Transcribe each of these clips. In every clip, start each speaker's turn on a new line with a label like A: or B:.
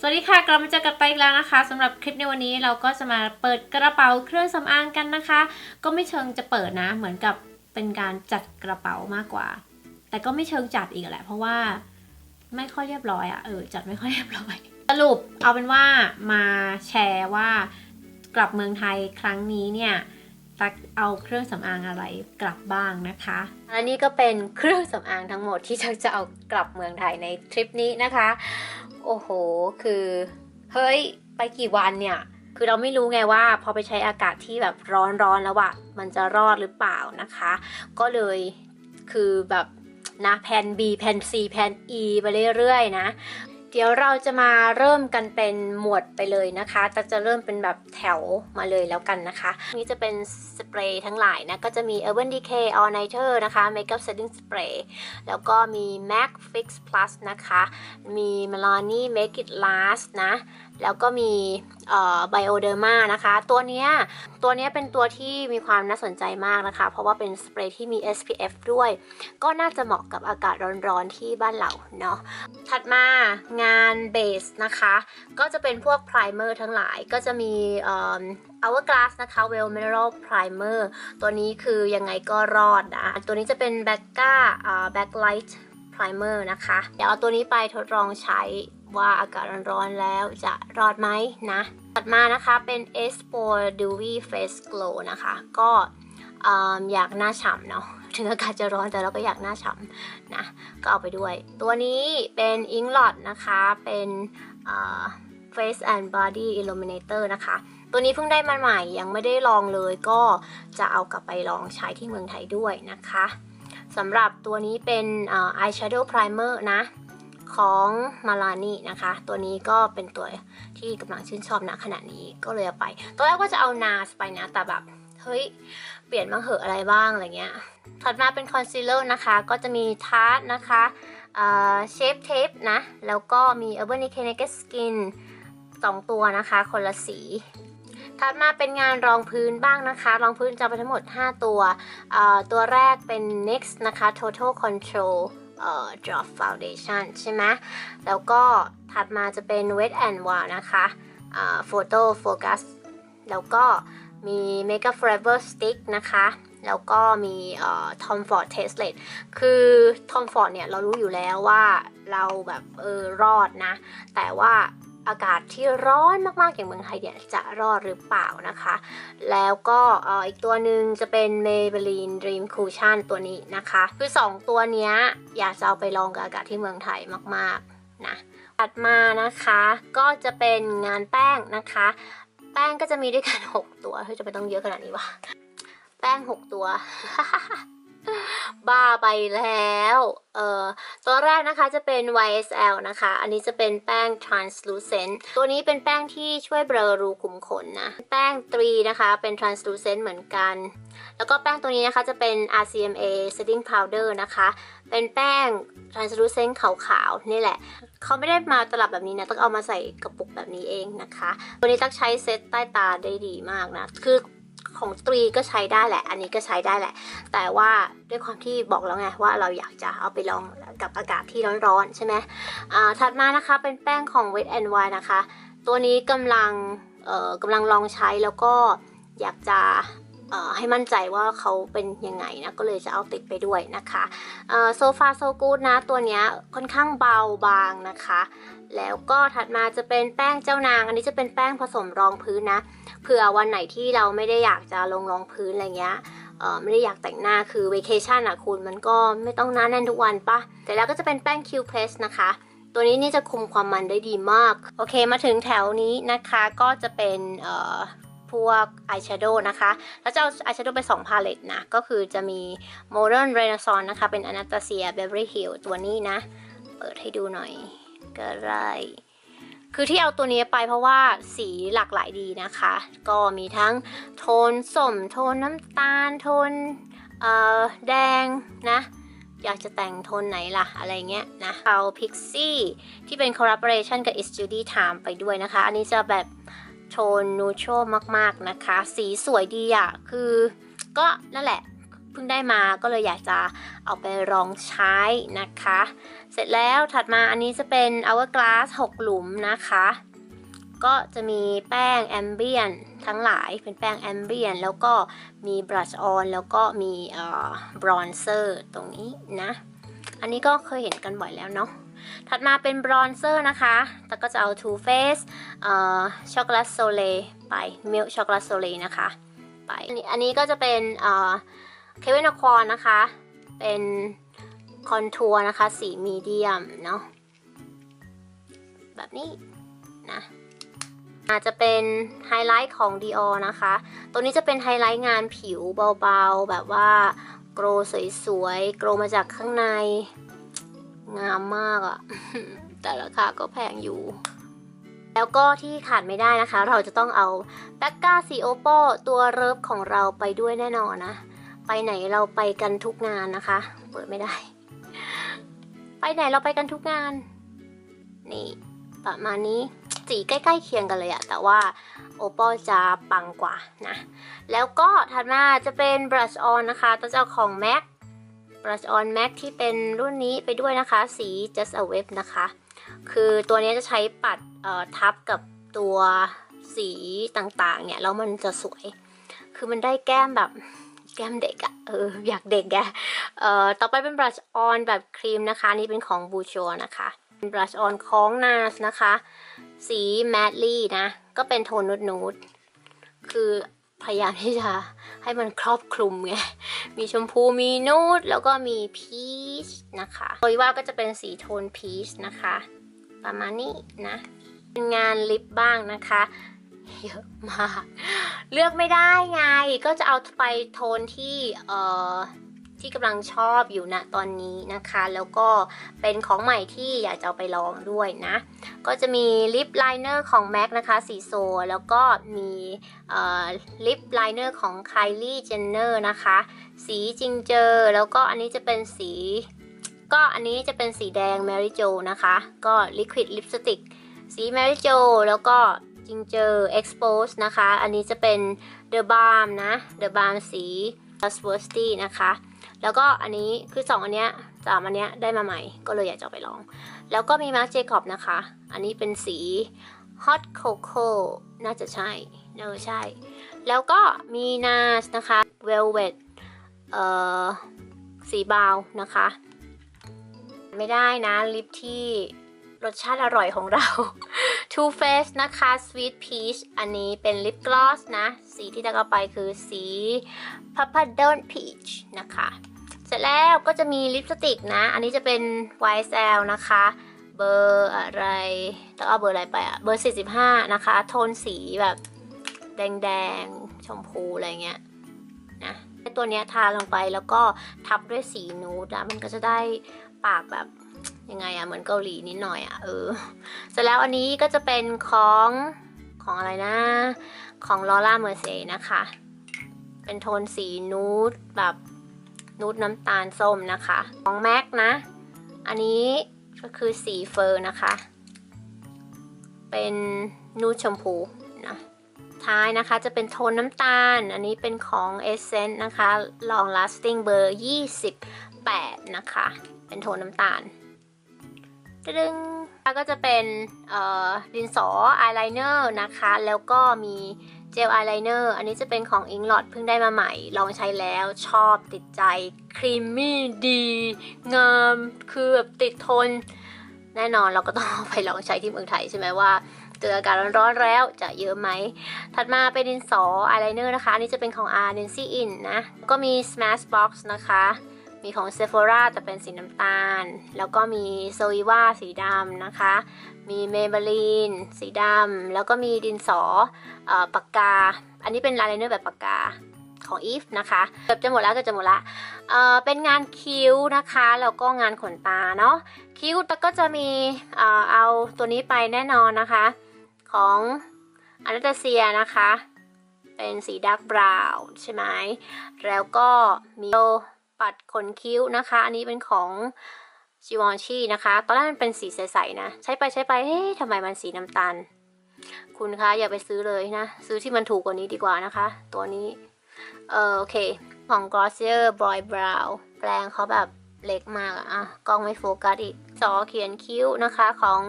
A: สวัสดีค่ะกลับมาเจอกันไปอีกแล้วนะคะสำหรับคลิปในวันนี้เราก็จะมาเปิดกระเป๋าเครื่องสำอางกันนะคะ ก็ไม่เชิงจะเปิดนะ เหมือนกับเป็นการจัดกระเป๋ามากกว่า แต่ก็ไม่เชิงจัดอีกแหละ เพราะว่าไม่ค่อยเรียบร้อยอะเออจัดไม่ค่อยเรียบร้อย สรุปเอาเป็นว่ามาแชร์ว่ากลับเมืองไทยครั้งนี้เนี่ย ตักเอาเครื่องสำอางอะไรกลับบ้างนะคะและนี่ก็เป็นเครื่องสำอางทั้งหมดที่จะจะเอากลับเมืองไทยในทริปนี้นะคะ โอ้โห คือเฮ้ยไปกี่วันเนี่ยคือเราไม่รู้ไงว่าพอไปใช้อากาศที่แบบร้อนๆแล้วอะมันจะรอดหรือเปล่านะคะ ก็เลยคือแบบนะแผน B แผน C แผน E ไปเรื่อยๆนะ เดี๋ยวเราจะมาเริ่มกันเป็นหมวดไปเลยนะคะแต่จะเริ่มเป็นแบบแถวมาเลยแล้วกันนะคะ นี่จะเป็นสเปรย์ทั้งหลายนะ ก็จะมี Urban Decay All Nighter นะคะ Makeup Setting Spray แล้วก็มี MAC Fix Plus นะคะ มี Milani Make It Last นะ แล้วก็มีเอ่อ Bioderma นะคะ ตัวนี้ตัวนี้เป็นตัวที่มีความน่าสนใจมากนะคะ เพราะว่าเป็นสเปรย์ที่มี SPF ด้วย ก็น่าจะเหมาะกับอากาศร้อนๆที่บ้านเราเนาะถัดมางานเบสนะคะ ก็จะเป็นพวกไพรเมอร์ทั้งหลายก็จะมีเอ่อ Hourglass นะคะ Well Mineral Primer ตัวนี้คือยังไงก็รอดนะ ตัวนี้จะเป็น Becca อ่า Backlight Primer นะคะ เดี๋ยวเอาตัวนี้ไปทดลองใช้ ว่าอากาศร้อนๆแล้วจะรอดไหมนะถัดมานะคะเป็น Espo Dewy Face Glow นะคะ ก็เอิ่มอยากหน้าฉ่ำเนาะถึงอากาศจะร้อนแต่เราก็อยากหน้าฉ่ำนะ ก็เอาไปด้วย ตัวนี้เป็น i n k l o t นะคะ เป็นเอ่อ Face and Body Illuminator นะคะ ตัวนี้เพิ่งได้มาใหม่ยังไม่ได้ลองเลยก็จะเอากลับไปลองใช้ที่เมืองไทยด้วยนะคะสำหรับตัวนี้เป็นเอ่อ eyeshadow primer นะ ของ Malani นะคะ ตัวนี้ก็เป็นตัวที่กำลังชื่นชอบณขณะนี้ก็เลยเอาไปตอนแรกว่าจะเอา NARS ไปนะแต่แบบเฮ้ย เปลี่ยนบ้างเหอะอะไรบ้างอะไรเงี้ย ถัดมาเป็นคอนซีลเลอร์นะคะ ก็จะมีทาร์ตนะคะเชฟเทปนะ แล้วก็มี Urban Decay Naked Skin สองตัวนะคะ คนละสี ถัดมาเป็นงานรองพื้นบ้างนะคะ รองพื้นจะไปทั้งหมด 5 ตัว ตัวแรกเป็น NYX นะคะ Total Control เอ่อ Drop Foundation ใช่ไหมแล้วก็ถัดมาจะเป็น Wet and Wild นะคะอ่า Photo Focus แล้วก็มี mega Forever Stick นะคะแล้วก็มีเอ่อ Tom Ford testlet คือ Tom Ford เนี่ยเรารู้อยู่แล้วว่าเราแบบเออรอดนะ แต่ว่า อากาศที่ร้อนมากๆอย่างเมืองไทยเนี่ยจะรอดหรือเปล่านะคะ แล้วก็อีกตัวหนึ่งจะเป็น Maybelline Dream Cushion ตัวนี้นะคะ คือ 2 ตัวเนี้ยอยากจะเอาไปลองกับอากาศที่เมืองไทยมากๆนะถัดมานะคะก็จะเป็นงานแป้งนะคะ แป้งก็จะมีด้วยกัน 6 ตัวเฮ้ยจะไปต้องเยอะขนาดนี้วะแป้ง 6 ตัว บ้าไปแล้ว เอ่อ ตัวแรกนะคะจะเป็น YSL นะคะ อันนี้จะเป็นแป้ง translucent ตัวนี้เป็นแป้งที่ช่วยเบลอรูขุมขนนะ แป้งตรีนะคะ เป็น translucent เหมือนกัน แล้วก็แป้งตัวนี้นะคะจะเป็น RCMA setting powder นะคะ เป็นแป้ง translucent ขาวๆ นี่แหละ เขาไม่ได้มาตลับแบบนี้นะ ต้องเอามาใส่กระปุกแบบนี้เองนะคะ ตัวนี้ตักใช้เซตใต้ตาได้ดีมากนะ คือ ของตรีก็ใช้ได้แหละ อันนี้ก็ใช้ได้แหละ แต่ว่าด้วยความที่บอกแล้วไงว่าเราอยากจะเอาไปลองกับอากาศที่ร้อนๆใช่ไหมอ่าถัดมานะคะเป็นแป้งของ Wet n Wild นะคะ ตัวนี้กำลังเอ่อกำลังลองใช้แล้วก็อยากจะเอ่อให้มั่นใจว่าเขาเป็นยังไงนะ ก็เลยจะเอาติดไปด้วยนะคะโซฟาโซกูดนะ ตัวนี้ค่อนข้างเบาบางนะคะ แล้วก็ถัดมาจะเป็นแป้งเจ้านาง อันนี้จะเป็นแป้งผสมรองพื้นนะ เผื่อวันไหนที่เราไม่ได้อยากจะลงรองพื้นอะไรเงี้ยเออไม่ได้อยากแต่งหน้าคือ v a c a t i o n อะคุณมันก็ไม่ต้องหน้าแน่นทุกวันปะแต่แล้วก็จะเป็นแป้ง Q Press นะคะ ตัวนี้นี่จะคุมความมันได้ดีมาก โอเคมาถึงแถวนี้นะคะก็จะเป็นเอ่อพวกอายแชโดว์นะคะ แล้วจะเอาอายแชโดว์ไป 2 พาเลตนะ ก็คือจะมี Modern Renaissance นะคะ เป็น Anastasia Beverly Hills ตัวนี้นะ เปิดให้ดูหน่อย ก็ได้ คือที่เอาตัวนี้ไปเพราะว่าสีหลากหลายดีนะคะ ก็มีทั้งโทนส้มโทนน้ำตาล โทนเอ่อแดงนะอยากจะแต่งโทนไหนล่ะ อะไรเงี้ยนะ เอาพิกซี่ที่เป็น collaboration กับ Is Judy Time ไปด้วยนะคะ อันนี้จะแบบโทนนูโตรมากๆนะคะ สีสวยดีอะคือก็นั่นแหละ เพิ่งได้มาก็เลยอยากจะเอาไปลองใช้นะคะ เสร็จแล้วถัดมาอันนี้จะเป็น Hourglass 6 หลุมนะคะ ก็จะมีแป้งแอมเบียนทั้งหลายเป็นแป้งแอมเบียนแล้วก็มีบรัชออนแล้วก็มีเอ่อบรอนเซอร์ตรงนี้นะ อันนี้ก็เคยเห็นกันบ่อยแล้วเนาะถัดมาเป็นบรอนเซอร์นะคะแต่ก็จะเอา Too Faced เอ่อช็อกโกแลตโซเลไป Milk ช็อกโกแลตโซเลนะคะ ไป อันนี้อันนี้ก็จะเป็นเอ่อเควินอควอนนะคะ เป็น คอนทัวร์นะคะ สีมีเดียมเนาะแบบนี้นะอาจจะเป็นไฮไลท์ของ Dior นะคะ ตัวนี้จะเป็นไฮไลท์งานผิวเบาๆ แบบว่าโกรสวยๆ โกรมาจากข้างใน งามมากอะแต่ราคาก็แพงอยู่ แล้วก็ที่ขาดไม่ได้นะคะ เราจะต้องเอาแบกกาสีโอโปตัวเริฟของเราไปด้วยแน่นอนนะ ไปไหนเราไปกันทุกงานนะคะ เปิดไม่ได้ ไปไหนเราไปกันทุกงาน นี่ประมาณนี้สีใกล้ๆเคียงกันเลยอะแต่ว่าโอปอลจะปังกว่านะ แล้วก็ถัดมาจะเป็น brush on นะคะตัวเจ้าของ MAC brush on MAC ที่เป็นรุ่นนี้ไปด้วยนะคะ สี just a wave นะคะ คือตัวนี้จะใช้ปัดเอ่อทับกับตัวสีต่างๆเนี่ย แล้วมันจะสวย คือมันได้แก้มแบบ แก้มเด็กอะเอออยากเด็กแกเอ่อต่อไปเป็น brush on แบบครีมนะคะ นี่เป็นของ b o u c h o นะคะเป็น brush on ของ NARS นะคะ สี madly นะ ก็เป็นโทนนูดนูดคือพยายามที่จะให้มันครอบคลุมไง มีชมพู มีนูด แล้วก็มีพีชนะคะโดยว่าก็จะเป็นสีโทนพีชนะคะ ประมาณนี้นะ เป็นงานลิปบ้างนะคะ เยอะมาก เลือกไม่ได้ไง ก็จะเอาไปโทนที่เอ่อที่กำลังชอบอยู่ณตอนนี้นะคะ แล้วก็เป็นของใหม่ที่อยากจะเอาไปลองด้วยนะ ก็จะมีลิปไลเนอร์ของ MAC นะคะสีโซ แล้วก็มีลิปไลเนอร์ของ Kylie Jenner นะคะ สีจิงเจอร์แล้วก็อันนี้จะเป็นสี ก็อันนี้จะเป็นสีแดง Mary Jo นะคะ ก็ Liquid Lipstick สี Mary Jo แล้วก็ จิงเจอ Expose นะคะ อันนี้จะเป็น The Balm นะ The Balm สี Trustworthy นะคะ แล้วก็อันนี้คือสองอันเนี้ยสามอันเนี้ยได้มาใหม่ก็เลยอยากจะไปลอง แล้วก็มีมาร์ c เจคอบนะคะ อันนี้เป็นสี Hot Cocoa น่าจะใช่เออใช่ แล้วก็มี NARS นะคะ Velvet เอ่อสีบาวนะคะ ไม่ได้นะลิปที่รสชาติอร่อยของเรา Too Faced นะคะ Sweet Peach อันนี้เป็นลิปกลอสนะ สีที่ได้เอาไปคือสี Papadon Peach นะคะ เสร็จแล้วก็จะมีลิปสติกนะ อันนี้จะเป็น YSL นะคะ เบอร์อะไร ต้องเอาเบอร์อะไรไปอะเบอร์ 45 นะคะ โทนสีแบบแดงๆ ชมพูอะไรเงี้ยนะตัวเนี้ยทาลงไปแล้วก็ทับด้วยสีนูดอะมันก็จะได้ปากแบบ ยังไงอะเหมือนเกาหลีนิดหน่อยอะเออ เสร็จแล้วอันนี้ก็จะเป็นของของอะไรนะ ของลอร่าเมอร์เซนะคะ เป็นโทนสีนูดแบบนูดน้ำตาลส้มนะคะ ของแม็กนะ อันนี้ก็คือสีเฟอร์นะคะ เป็นนูดชมพูนะท้ายนะคะจะเป็นโทนน้ำตาล อันนี้เป็นของ Essence นะคะ Long Lasting เบอร์ 28 นะคะ เป็นโทนน้ำตาล ดึงแล้วก็จะเป็นดินสออายไลเนอร์นะคะ แล้วก็มีเจลอายไลเนอร์อันนี้จะเป็นของ i n g l o t เพิ่งได้มาใหม่ ลองใช้แล้วชอบติดใจ ครีมมี่ดี งาม คือแบบติดทน แน่นอนเราก็ต้องไปลองใช้ที่เมืองไทยใช่ไหมว่าเจออากาศร้อนๆแล้วจะเยอะไหม ถัดมาเป็นดินสออายไลเนอร์นะคะ อันนี้จะเป็นของ R Nancy In นะ ก็มี Smash Box นะคะ มีของ Sephora แต่เป็นสีน้ำตาล แล้วก็มี s o i v a สีดำนะคะ มี Maybelline สีดำ แล้วก็มีดินสออปากกา อันนี้เป็นอายไลเนอร์แบบปากกาของ Eve นะคะเกือบจะหมดแล้วเกือบจะหมดละเออเป็นงานคิ้วนะคะ แล้วก็งานขนตาเนาะ คิ้วแต่ก็จะมีเออเอาตัวนี้ไปแน่นอนนะคะ ของอนาตาเซียนะคะ เป็นสีดาร์กบราวน์ใช่ไหม แล้วก็มี ปัดขนคิ้วนะคะ อันนี้เป็นของจิวอนชีนะคะ ตอนแรกมันเป็นสีใสๆนะ ใช้ไปใช้ไปเฮ้ยทำไมมันสีน้ำตาล คุณคะอย่าไปซื้อเลยนะ ซื้อที่มันถูกกว่านี้ดีกว่านะคะ ตัวนี้เออโอเค ของ Glossier Boy Brow แปลงเขาแบบเล็กมากอะอะกล้องไม่โฟกัสอีกจอเขียนคิ้วนะคะของ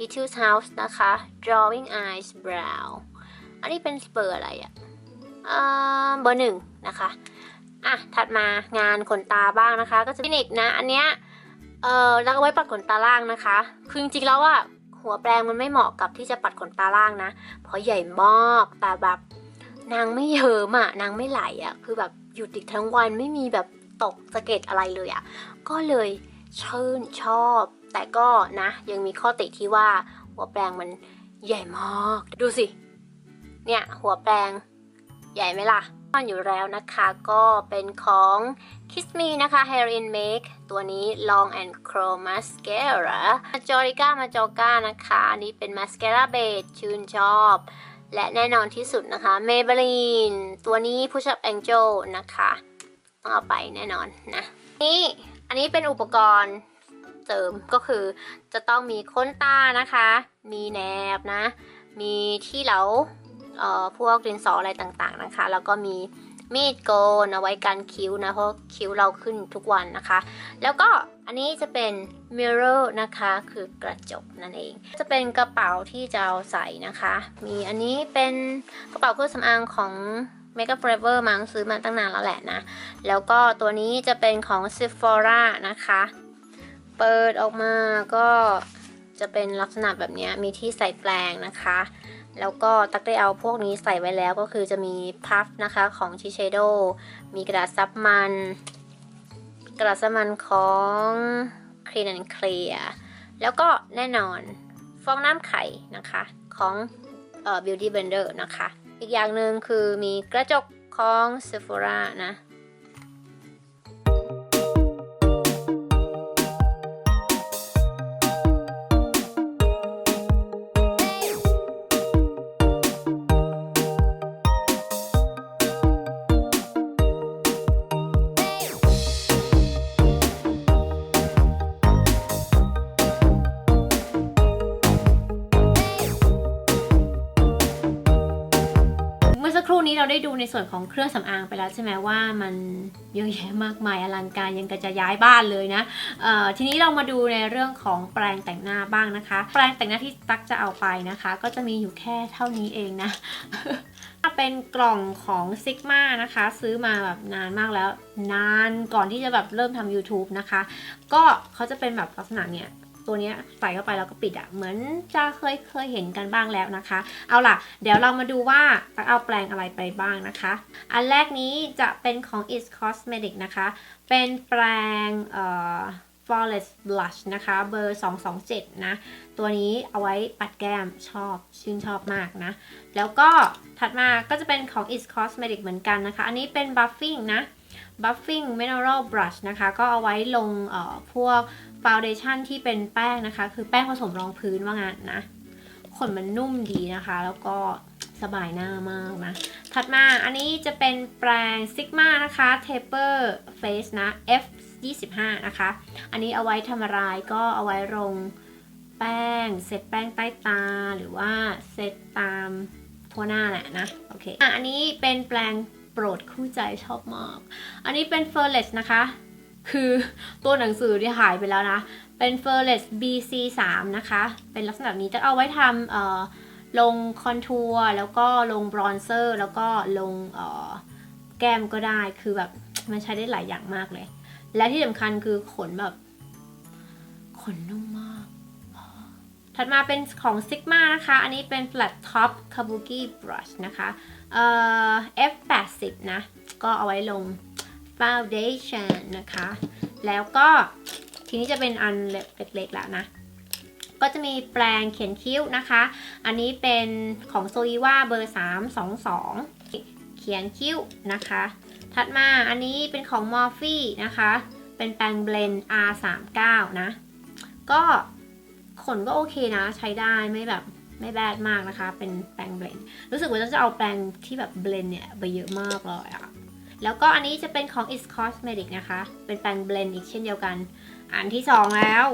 A: Etude House นะคะ Drawing Eyes Brow อันนี้เป็นเบอร์อะไรอะอ่าเบอร์หนึ่งนะคะ อะถัดมางานขนตาบ้างนะคะ ก็จะฟินิกนะ อันเนี้ยเออแล้วเอาไว้ปัดขนตาล่างนะคะคือจริงๆแล้วอะหัวแปรงมันไม่เหมาะกับที่จะปัดขนตาล่างนะ เพราะใหญ่มากแต่แบบนางไม่เยิ้มอะนางไม่ไหลอะคือแบบหยุดอีกทั้งวันไม่มีแบบตกสะเก็ดอะไรเลยอะก็เลยชื่นชอบ แต่ก็นะ ยังมีข้อติที่ว่าหัวแปรงมันใหญ่มาก ดูสิ เนี่ยหัวแปรง ใหญ่ไหมล่ะมันอยู่แล้วนะคะก็เป็นของ Kiss Me นะคะ Hair in Make ตัวนี้ Long and Curl Mascara Majorica Majorca นะคะอันนี้เป็น Mascara Base ชื่นชอบ และแน่นอนที่สุดนะคะ Maybelline ตัวนี้ Push Up Angel นะคะต้องเอาไปแน่นอนนะนี่อันนี้เป็นอุปกรณ์เสริมก็คือจะต้องมีค้นตานะคะ มีแนบนะ มีที่เหลา พวกดินสออะไรต่างๆนะคะ แล้วก็มีมีดโกนเอาไว้กันคิ้วนะ เพราะคิ้วเราขึ้นทุกวันนะคะ แล้วก็อันนี้จะเป็น mirror นะคะ คือกระจกนั่นเอง จะเป็นกระเป๋าที่จะเอาใส่นะคะ มีอันนี้เป็นกระเป๋าเครื่องสำอางของ Makeup Forever มั้งซื้อมาตั้งนานแล้วแหละนะ แล้วก็ตัวนี้จะเป็นของ Sephora นะคะ เปิดออกมาก็จะเป็นลักษณะแบบนี้ มีที่ใส่แปรงนะคะ แล้วก็ตักได้เอาพวกนี้ใส่ไว้แล้วก็คือจะมีพัฟนะคะของชิเชโดมีกระดาษซับมัน กระดาษซับมันของ Clean and Clear แล้วก็แน่นอนฟองน้ำไข่นะคะของเอ่อ Beauty Blender นะคะ อีกอย่างหนึ่งคือมีกระจกของ Sephora นะ เราได้ดูในส่วนของเครื่องสำอางไปแล้วใช่ไหมว่ามันเยอะแยะมากมายอลังการยังกระจะย้ายบ้านเลยนะทีนี้เรามาดูในเรื่องของแปรงแต่งหน้าบ้างนะคะ แปรงแต่งหน้าที่ตักจะเอาไปนะคะ ก็จะมีอยู่แค่เท่านี้เองนะเป็นกล่องของ Sigma นะคะ ซื้อมาแบบนานมากแล้ว นานก่อนที่จะแบบเริ่มทำ YouTube นะคะ ก็เขาจะเป็นแบบลักษณะเนี้ย ตัวนี้ใส่เข้าไปแล้วก็ปิดอะ่ะเหมือนจะเคยเคยเห็นกันบ้างแล้วนะคะ เอาล่ะ เดี๋ยวเรามาดูว่าตักเอาแปรงอะไรไปบ้างนะคะ อันแรกนี้จะเป็นของ Is Cosmetic นะคะ เป็นแปรงเอ่อ Flawless Blush นะคะเบอร์ 227 นะ ตัวนี้เอาไว้ปัดแก้มชอบชื่นชอบมากนะ แล้วก็ถัดมาก็จะเป็นของ Is Cosmetic เหมือนกันนะคะ อันนี้เป็น Buffing นะ Buffing Mineral Brush นะคะ ก็เอาไว้ลงพวก Foundation ที่เป็นแป้งนะคะ คือแป้งผสมรองพื้นว่างั้นนะ ขนมันนุ่มดีนะคะ แล้วก็สบายหน้ามากนะ ถัดมาอันนี้จะเป็นแปรง Sigma นะคะ Taper Face นะ F 25นะคะ อันนี้เอาไว้ทำอะไรก็เอาไว้ลงแป้งเซตแป้งใต้ตาหรือว่าเซตตามทั่วหน้าแหละนะ โอเค อะ อันนี้เป็นแปรง โปรดคู่ใจชอบมาก อันนี้เป็น f e r l e s นะคะ คือตัวหนังสือที่หายไปแล้วนะ เป็น f e r l e s BC 3นะคะ เป็นลักษณะนี้จะเอาไว้ทำลงคอนทัวร์แล้วก็ลงบรอนเซอร์ แล้วก็ลงแก้มก็ได้ คือแบบมันใช้ได้หลายอย่างมากเลย และที่สำคัญคือขนแบบ ขนนุ่มมากถัดมาเป็นของ Sigma นะคะ อันนี้เป็น Flat Top Kabuki Brush นะคะ เอ่อ F80 นะ ก็เอาไว้ลง Foundation นะคะ แล้วก็ทีนี้จะเป็นอันเล็กๆแล้วนะ ก็จะมีแปรงเขียนคิ้วนะคะ อันนี้เป็นของโซอีว่าเบอร์ 322 เขียนคิ้วนะคะ ถัดมาอันนี้เป็นของมอร์ฟี่นะคะ เป็นแปรงเบลน R39 นะ ก็ขนก็โอเคนะ ใช้ได้ไม่แบบ ไม่แบดมากนะคะ เป็นแปรงเบลนรู้สึกว่าจะเอาแปรงที่แบบเบลนเนี่ยไปเยอะมากเลยอะแล้วก็อันนี้จะเป็นของ Is Cosmetic นะคะ เป็นแปรงเบลนอีกเช่นเดียวกัน อันที่สองแล้ว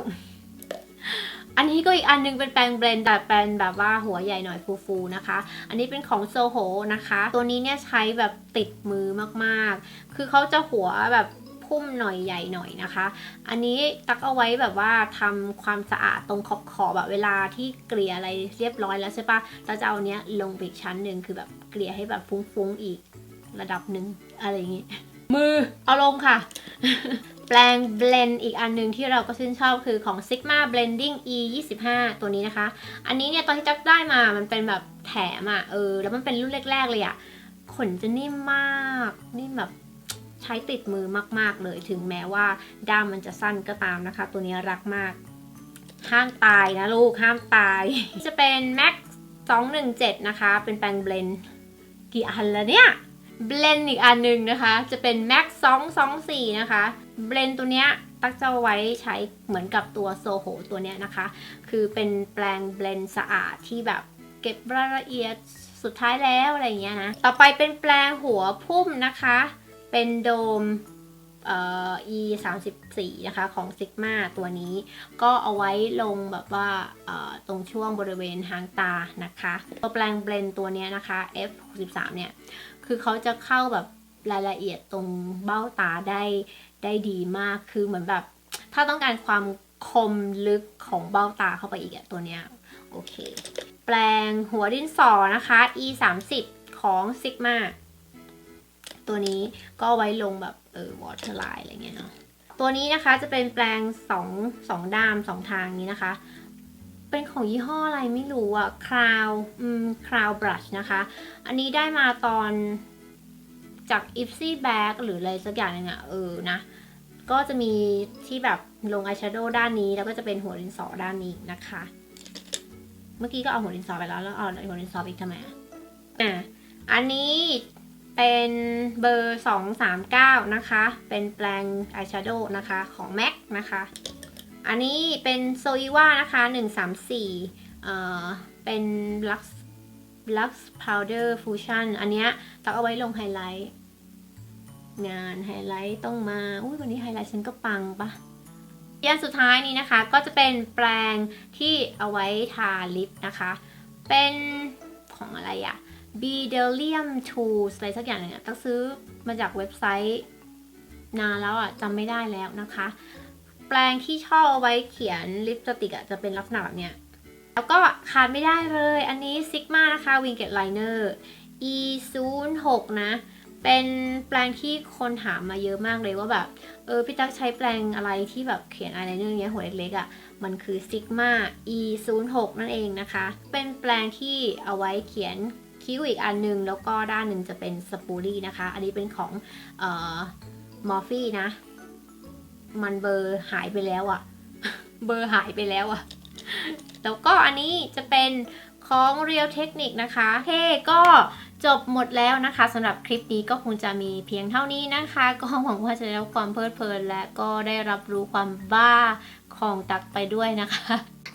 A: อันนี้ก็อีกอันหนึงเป็นแปรงเบลนด์แต่เป็นแบบว่าหัวใหญ่หน่อยฟูๆนะคะ อันนี้เป็นของโซโหนะคะ ตัวนี้เนี่ยใช้แบบติดมือมากๆ คือเขาจะหัวแบบ พุ่มหน่อยใหญ่หน่อยนะคะ อันนี้ตักเอาไว้แบบว่าทำความสะอาดตรงขอบขอบแบบเวลาที่เกลี่ยอะไรเรียบร้อยแล้วใช่ปะเราจะเอาเนี้ยลงไปอีกชั้นหนึ่งคือแบบเกลี่ยให้แบบฟุ้งๆอีกระดับหนึ่งอะไรอย่างงี้ มือเอาลงค่ะ แปลงเบลนอีกอันหนึงที่เราก็ชื่นชอบคือของ Sigma Blending E 25ตัวนี้นะคะ อันนี้เนี่ยตอนที่จับได้มามันเป็นแบบแถมอะ่ะเออแล้วมันเป็นรุ่นแรกๆเลยอะ่ะขนจะนิ่มมาก นิ่มแบบ ใช้ติดมือมากๆเลยถึงแม้ว่าด้ามมันจะสั้นก็ตามนะคะ ตัวนี้รักมาก ห้ามตายนะลูกห้ามตาย จะเป็น Max 217 นะคะ เป็นแปรงเบลนกี่อันแล้วเนี่ยเบลนอีกอันหนึ่งนะคะ จะเป็น Max 224 นะคะ เบลนตัวเนี้ยตักจะไว้ใช้เหมือนกับตัวโซโหตัวเนี้ยนะคะ คือเป็นแปรงเบลนสะอาดที่แบบเก็บรายละเอียดสุดท้ายแล้วอะไรอย่างเงี้ยนะ ต่อไปเป็นแปรงหัวพุ่มนะคะ เป็นโดมเอ่อ e 3 4นะคะของ Sigma ตัวนี้ ก็เอาไว้ลงแบบว่าตรงช่วงบริเวณหางตานะคะ ตัวแปรงเบลนตัวนี้นะคะ f 6 3เนี่ย คือเขาจะเข้าแบบรายละเอียดตรงเบ้าตาได้ได้ดีมาก คือเหมือนแบบ ถ้าต้องการความคมลึกของเบ้าตาเข้าไปอีกอะตัวเนี้ย โอเค แปลงหัวดินสอนะคะ e 3 0ของ Sigma ตัวนี้ก็ไว้ลงแบบเออ waterline อะไรเงี้ยเนาะตัวนี้นะคะจะเป็นแปลงสองสองด้ามสองทางนี้นะคะ เป็นของยี่ห้ออะไรไม่รู้อะ Crown อืม Crown Brush นะคะ อันนี้ได้มาตอนจาก i p s y Bag หรืออะไรสักอย่างหนึงอะเออนะ ก็จะมีที่แบบลงอายแชโดว์ด้านนี้ แล้วก็จะเป็นหัวดินสอด้านนี้นะคะ เมื่อกี้ก็เอาหัวดินสอไปแล้วแล้วเอาหัวดินสออีกทำไมอะอันนี้ เป็นเบอร์ 239 นะคะ เป็นแปลงอายแชโดว์นะคะของ MAC นะคะ อันนี้เป็นโซอีว่านะคะ 134 เอ่อ เป็น Lux Lux Powder Fusion อันเนี้ยตักเอาไว้ลงไฮไลท์ งานไฮไลท์ต้องมา อุ้ยวันนี้ไฮไลท์ฉันก็ปังปะอันสุดท้ายนี้นะคะก็จะเป็นแปรงที่เอาไว้ทาลิปนะคะ เป็นของอะไรอะ b d e l i u m Tools อะไรสักอย่างหนึงอะตักซื้อมาจากเว็บไซต์นานแล้วอะจำไม่ได้แล้วนะคะ แปรงที่ชอบเอาไว้เขียนลิปสติกอะจะเป็นลักษณะแบบเนี้ยแล้วก็ขาดไม่ได้เลย อันนี้ Sigma นะคะ Winged Liner E 0 6นะ เป็นแปลงที่คนถามมาเยอะมากเลยว่าแบบ เออ พี่ตั๊กใช้แปลงอะไรที่แบบเขียนอายไลเนอร์เนี้ยหัวเล็กๆอะ่ะ มันคือ Sigma E 0 6นั่นเองนะคะ เป็นแปลงที่เอาไว้เขียน คิ้วอีกอันหนึง แล้วก็ด้านหนึ่งจะเป็นสปูรี่นะคะ อันนี้เป็นของเอ่อมอร์ฟี่นะ มันเบอร์หายไปแล้วอะ่ะเบอร์หายไปแล้วอะ่ะแล้วก็อันนี้จะเป็นของ Real Technique นะคะเฮ้ก็จบหมดแล้วนะคะสำหรับคลิปนี้ก็คงจะมีเพียงเท่านี้นะคะ ก็หวังว่าจะได้รับความเพลิดเพลิน และก็ได้รับรู้ความบ้าของตักไปด้วยนะคะ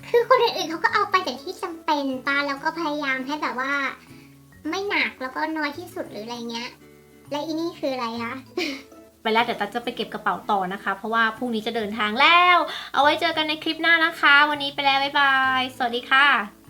B: คือคนอื่นๆเขาก็เอาไปแต่ที่จำเป็นตาเราก็พยายามให้แบบว่า ไม่หนักแล้วก็น้อยที่สุดหรืออะไรเงี้ย และอีนี่คืออะไรคะ
A: ไปแล้วเดี๋ยวตั๊กจะไปเก็บกระเป๋าต่อนะคะ เพราะว่าพรุ่งนี้จะเดินทางแล้ว เอาไว้เจอกันในคลิปหน้านะคะ วันนี้ไปแล้วบ๊ายบาย สวัสดีค่ะ